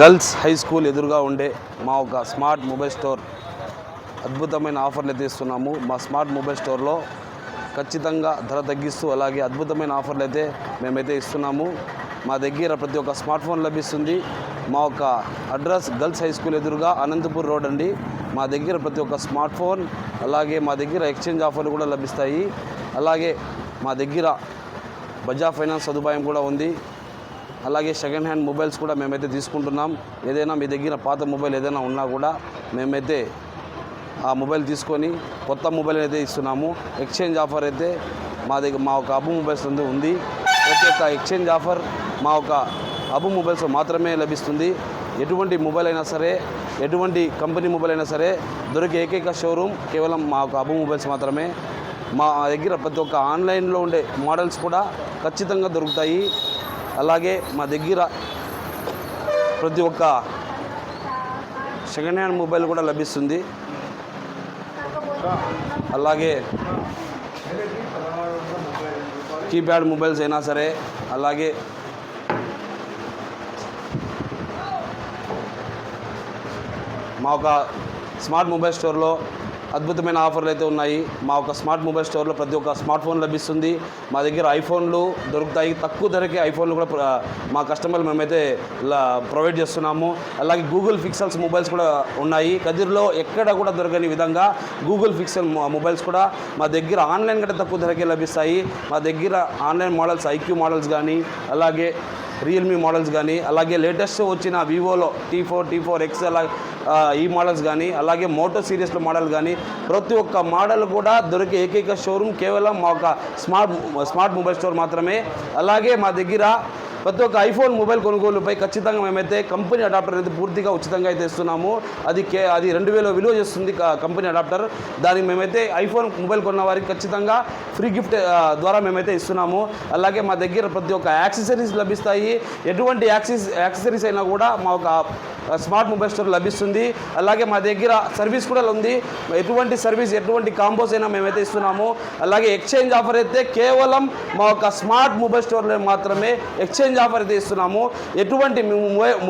Girls high school ఎదురుగా ఉండే మా ఒక స్మార్ట్ మొబైల్ స్టోర్ అద్భుతమైన ఆఫర్లు అయితే ఇస్తున్నాము. మా స్మార్ట్ మొబైల్ స్టోర్లో ఖచ్చితంగా ధర తగ్గిస్తూ అలాగే అద్భుతమైన ఆఫర్లు అయితే మేమైతే ఇస్తున్నాము. మా దగ్గర ప్రతి ఒక్క స్మార్ట్ ఫోన్ లభిస్తుంది. మా యొక్క అడ్రస్ గర్ల్స్ హై స్కూల్ ఎదురుగా అనంతపూర్ రోడ్ అండి. మా దగ్గర ప్రతి ఒక్క స్మార్ట్ ఫోన్ అలాగే మా దగ్గర ఎక్స్చేంజ్ ఆఫర్లు కూడా లభిస్తాయి. అలాగే మా దగ్గర బజాజ్ ఫైనాన్స్ సదుపాయం కూడా ఉంది. అలాగే సెకండ్ హ్యాండ్ మొబైల్స్ కూడా మేమైతే తీసుకుంటున్నాం. ఏదైనా మీ దగ్గర పాత మొబైల్ ఏదైనా ఉన్నా కూడా మేమైతే ఆ మొబైల్ తీసుకొని కొత్త మొబైల్ అయితే ఇస్తున్నాము. ఎక్స్చేంజ్ ఆఫర్ అయితే మా దగ్గర మా ఒక అబు మొబైల్స్ నందు ఉంది. ప్రతి ఒక్క ఎక్స్చేంజ్ ఆఫర్ మా ఒక అబు మొబైల్స్ మాత్రమే లభిస్తుంది. ఎటువంటి మొబైల్ అయినా సరే ఎటువంటి కంపెనీ మొబైల్ అయినా సరే దొరికే ఏకైక షోరూమ్ కేవలం మా ఒక అబు మొబైల్స్ మాత్రమే. మా దగ్గర ప్రతి ఒక్క ఆన్లైన్లో ఉండే మోడల్స్ కూడా ఖచ్చితంగా దొరుకుతాయి. అలాగే మా దగ్గర ప్రతి ఒక్క సెకండ్ హ్యాండ్ మొబైల్ కూడా లభిస్తుంది. అలాగే కీప్యాడ్ మొబైల్స్ అయినా సరే అలాగే మా ఒక స్మార్ట్ మొబైల్ స్టోర్లో అద్భుతమైన ఆఫర్లు అయితే ఉన్నాయి. మా ఒక స్మార్ట్ మొబైల్ స్టోర్లో ప్రతి ఒక్క స్మార్ట్ ఫోన్ లభిస్తుంది. మా దగ్గర ఐఫోన్లు దొరుకుతాయి. తక్కువ ధరకే ఐఫోన్లు కూడా మా కస్టమర్లు మేమైతే ఇలా ప్రొవైడ్ చేస్తున్నాము. అలాగే గూగుల్ ఫిక్సల్స్ మొబైల్స్ కూడా ఉన్నాయి. కదిర్లో ఎక్కడ కూడా దొరకని విధంగా గూగుల్ ఫిక్సల్ మొబైల్స్ కూడా మా దగ్గర ఆన్లైన్ కంటే తక్కువ ధరకే లభిస్తాయి. మా దగ్గర ఆన్లైన్ మోడల్స్ ఐక్యూ మోడల్స్ కానీ అలాగే రియల్మీ మోడల్స్ కానీ అలాగే లేటెస్ట్ వచ్చిన వివోలో T four T four X అలా ఈ మోడల్స్ కానీ అలాగే మోటో సిరీస్లో మోడల్ కానీ ప్రతి ఒక్క మోడల్ కూడా దొరికే ఏకైక షోరూమ్ కేవలం మా ఒక స్మార్ట్ స్మార్ట్ మొబైల్ స్టోర్ మాత్రమే. అలాగే మా దగ్గర ప్రతి ఒక్క ఐఫోన్ మొబైల్ కొనుగోలుపై ఖచ్చితంగా మేమైతే కంపెనీ అడాప్టర్ అయితే పూర్తిగా ఉచితంగా అయితే ఇస్తున్నాము. అది కే అది రెండు వేల విలువ చేస్తుంది కంపెనీ అడాప్టర్. దానికి మేమైతే ఐఫోన్ మొబైల్ కొన్న వారికి ఖచ్చితంగా ఫ్రీ గిఫ్ట్ ద్వారా మేమైతే ఇస్తున్నాము. అలాగే మా దగ్గర ప్రతి ఒక్క యాక్సెసరీస్ లభిస్తాయి. ఎటువంటి యాక్సెస్ యాక్సెసరీస్ అయినా కూడా మా ఒక స్మార్ట్ మొబైల్ స్టోర్ లభిస్తుంది. అలాగే మా దగ్గర సర్వీస్ కూడా ఉంది. ఎటువంటి సర్వీస్ ఎటువంటి కాంబోస్ అయినా మేమైతే ఇస్తున్నాము. అలాగే ఎక్స్చేంజ్ ఆఫర్ అయితే కేవలం మా యొక్క స్మార్ట్ మొబైల్ స్టోర్లో మాత్రమే ఎక్స్చేంజ్ ఆఫర్ అయితే ఇస్తున్నాము. ఎటువంటి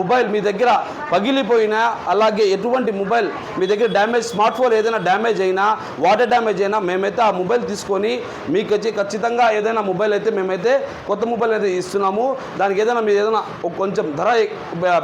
మొబైల్ మీ దగ్గర పగిలిపోయినా అలాగే ఎటువంటి మొబైల్ మీ దగ్గర డ్యామేజ్ స్మార్ట్ ఫోన్ ఏదైనా డ్యామేజ్ అయినా వాటర్ డ్యామేజ్ అయినా మేమైతే ఆ మొబైల్ తీసుకొని మీకు వచ్చి ఖచ్చితంగా ఏదైనా మొబైల్ అయితే మేమైతే కొత్త మొబైల్ అయితే ఇస్తున్నాము. దానికి ఏదైనా మీరు ఏదైనా కొంచెం ధర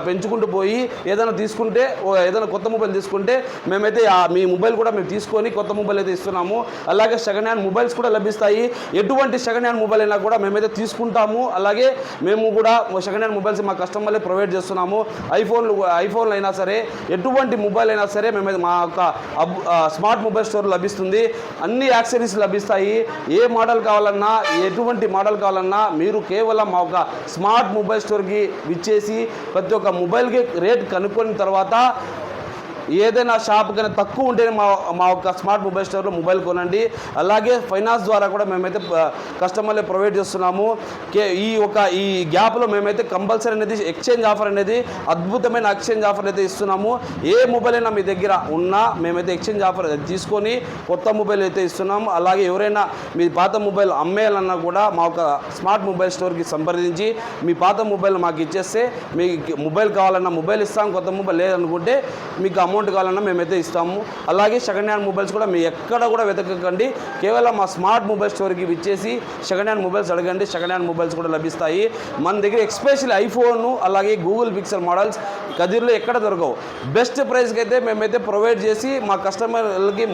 పెంచుకుంటూ పోయి ఏదైనా తీసుకుంటే ఓ ఏదైనా కొత్త మొబైల్ తీసుకుంటే మేమైతే మీ మొబైల్ కూడా మేము తీసుకొని కొత్త మొబైల్ అయితే ఇస్తున్నాము. అలాగే సెకండ్ హ్యాండ్ మొబైల్స్ కూడా లభిస్తాయి. ఎటువంటి సెకండ్ హ్యాండ్ మొబైల్ అయినా కూడా మేమైతే తీసుకుంటాము. అలాగే మేము కూడా సెకండ్ హ్యాండ్ మొబైల్స్ మా కస్టమర్లే ప్రొవైడ్ చేస్తున్నాము. ఐఫోన్లు ఐఫోన్లు అయినా సరే ఎటువంటి మొబైల్ అయినా సరే మేమైతే మా యొక్క అబ్- స్మార్ట్ మొబైల్ స్టోర్ లభిస్తుంది. అన్ని యాక్సరీస్ లభిస్తాయి. ఏ మోడల్ కావాలన్నా ఎటువంటి మోడల్ కావాలన్నా మీరు కేవలం మా ఒక స్మార్ట్ మొబైల్ స్టోర్కి విచ్చేసి ప్రతి ఒక్క మొబైల్కి రేట్ కనుక్కున్న తర్వాత ఏదైనా షాప్ కన్నా తక్కువ ఉంటేనే మా మా యొక్క స్మార్ట్ మొబైల్ స్టోర్లో మొబైల్ కొనండి. అలాగే ఫైనాన్స్ ద్వారా కూడా మేమైతే కస్టమర్లు కస్టమర్లే ప్రొవైడ్ చేస్తున్నాము. కే ఈ ఒక ఈ గ్యాప్లో మేమైతే కంపల్సరీ అనేది ఎక్స్చేంజ్ ఆఫర్ అనేది అద్భుతమైన ఎక్స్చేంజ్ ఆఫర్ అయితే ఇస్తున్నాము. ఏ మొబైల్ అయినా మీ దగ్గర ఉన్నా మేమైతే ఎక్స్చేంజ్ ఆఫర్ తీసుకొని కొత్త మొబైల్ అయితే ఇస్తున్నాము. అలాగే ఎవరైనా మీ పాత మొబైల్ అమ్మేయాలన్నా కూడా మా ఒక స్మార్ట్ మొబైల్ స్టోర్కి సంప్రదించి మీ పాత మొబైల్ మాకు ఇచ్చేస్తే మీకు మొబైల్ కావాలన్నా మొబైల్ ఇస్తాం కొత్త మొబైల్ లేదనుకుంటే మీకు అమౌంట్ కావాలన్నా మేమైతే ఇస్తాము. అలాగే సెకండ్ హ్యాండ్ మొబైల్స్ కూడా మీ ఎక్కడ కూడా వెతకకండి. కేవలం మా స్మార్ట్ మొబైల్ స్టోర్కి ఇచ్చేసి సెకండ్ హ్యాండ్ మొబైల్స్ అడగండి. సెకండ్ హ్యాండ్ మొబైల్స్ కూడా లభిస్తాయి. మన దగ్గర ఎక్స్పెషల్ ఐఫోన్ అలాగే గూగుల్ పిక్సెల్ మోడల్స్ కదిర్లో ఎక్కడ దొరకవు. బెస్ట్ ప్రైస్కి అయితే మేమైతే ప్రొవైడ్ చేసి మా కస్టమర్లకి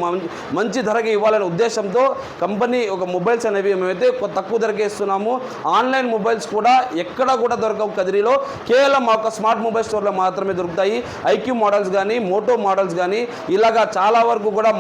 మంచి ధరకి ఇవ్వాలనే ఉద్దేశంతో కంపెనీ ఒక మొబైల్స్ అనేవి మేమైతే తక్కువ ధరకే ఇస్తున్నాము. ఆన్లైన్ మొబైల్స్ కూడా ఎక్కడ కూడా దొరకవు కదిరిలో. కేవలం మా యొక్క స్మార్ట్ మొబైల్ స్టోర్లో మాత్రమే దొరుకుతాయి. ఐక్యూ మోడల్స్ కానీ మోటో మోడల్స్ కానీ ఇలాగా చాలా వరకు కూడా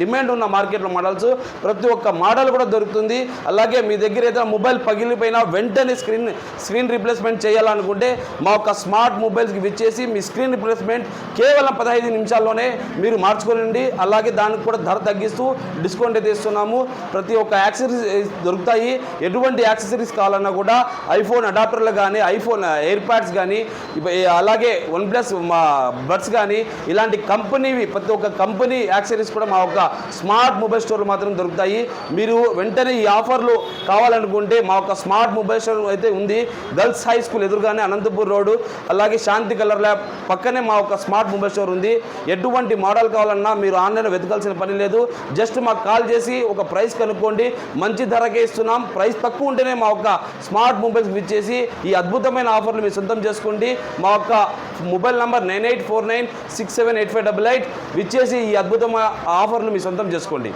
డిమాండ్ ఉన్న మార్కెట్లో మోడల్స్ ప్రతి ఒక్క మోడల్ కూడా దొరుకుతుంది. అలాగే మీ దగ్గర ఏదైనా మొబైల్ పగిలిపోయినా వెంటనే స్క్రీన్ స్క్రీన్ రీప్లేస్మెంట్ చేయాలనుకుంటే మా యొక్క స్మార్ట్ మొబైల్స్కి విచ్చేసి మీ స్క్రీన్ రీప్లేస్మెంట్ కేవలం పదహైదు నిమిషాల్లోనే మీరు మార్చుకోనండి అలాగే దానికి కూడా ధర తగ్గిస్తూ డిస్కౌంట్ అయితే ఇస్తున్నాము. ప్రతి ఒక్క యాక్సెసరీస్ దొరుకుతాయి. ఎటువంటి యాక్సెసరీస్ కావాలన్నా కూడా ఐఫోన్ అడాప్టర్లు కానీ ఐఫోన్ ఎయిర్ ప్యాడ్స్ కానీ అలాగే వన్ ప్లస్ మా బడ్స్ కానీ ఇలా ఇలాంటి కంపెనీవి ప్రతి ఒక్క కంపెనీ యాక్సరీస్ కూడా మా యొక్క స్మార్ట్ మొబైల్ స్టోర్లు మాత్రం దొరుకుతాయి. మీరు వెంటనే ఈ ఆఫర్లు కావాలనుకుంటే మా యొక్క స్మార్ట్ మొబైల్ స్టోర్ అయితే ఉంది. గర్ల్స్ హై స్కూల్ ఎదురుగానే అనంతపూర్ రోడ్డు అలాగే శాంతి కలర్ ల్యాబ్ పక్కనే మా యొక్క స్మార్ట్ మొబైల్ స్టోర్ ఉంది. ఎటువంటి మోడల్ కావాలన్నా మీరు ఆన్లైన్లో వెతకాల్సిన పని లేదు. జస్ట్ మాకు కాల్ చేసి ఒక ప్రైస్ కనుక్కోండి. మంచి ధరకే ఇస్తున్నాం. ప్రైస్ తక్కువ ఉంటేనే మా యొక్క స్మార్ట్ మొబైల్స్ ఇచ్చేసి ఈ అద్భుతమైన ఆఫర్లు మీరు సొంతం చేసుకోండి. మా యొక్క mobile number nine eight four nine six seven eight five double eight ఇచ్చేసి ఈ అద్భుతమైన ఆఫర్లు మీ సొంతం చేసుకోండి.